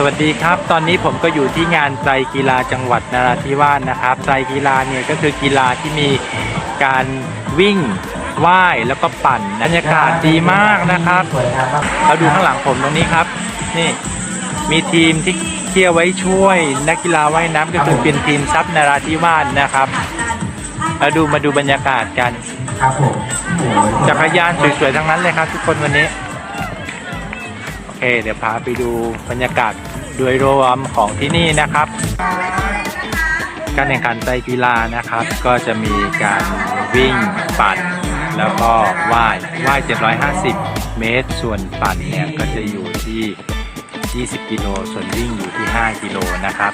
สวัสดีครับ ตอนนี้ผมก็อยู่ที่งานไตรกีฬาจังหวัดนราธิวาสนะครับไตรกีฬาเนี่ยก็คือกีฬาที่มีการวิ่งว่ายแล้วก็ปั่นบรรยากาศดีมากนะครับเราดูข้างหลังผมตรงนี้ครับ นี่มีทีมที่เที่ยวไว้ช่วยนักกีฬาว่ายน้ำก็คือเป็นทีมซับนราธิวาสนะครับมาดูมาดูบรรยากาศกันครับผมจักรยานสวยๆทั้งนั้นเลยครับ ทุกคนวันนี้โอ เคเดี๋ยวพาไปดูบรรยากาศโดยรวมของที่นี่นะครับ การแข่งขันไตรกีฬานะครับ ก็จะมีการวิ่งปั่น แล้วก็ว่ายว่าย 750 เมตร ส่วนปั่นเนี่ยก็จะอยู่ที่ 20 กิโล ส่วนวิ่งอยู่ที่ 5 กิโลนะครับ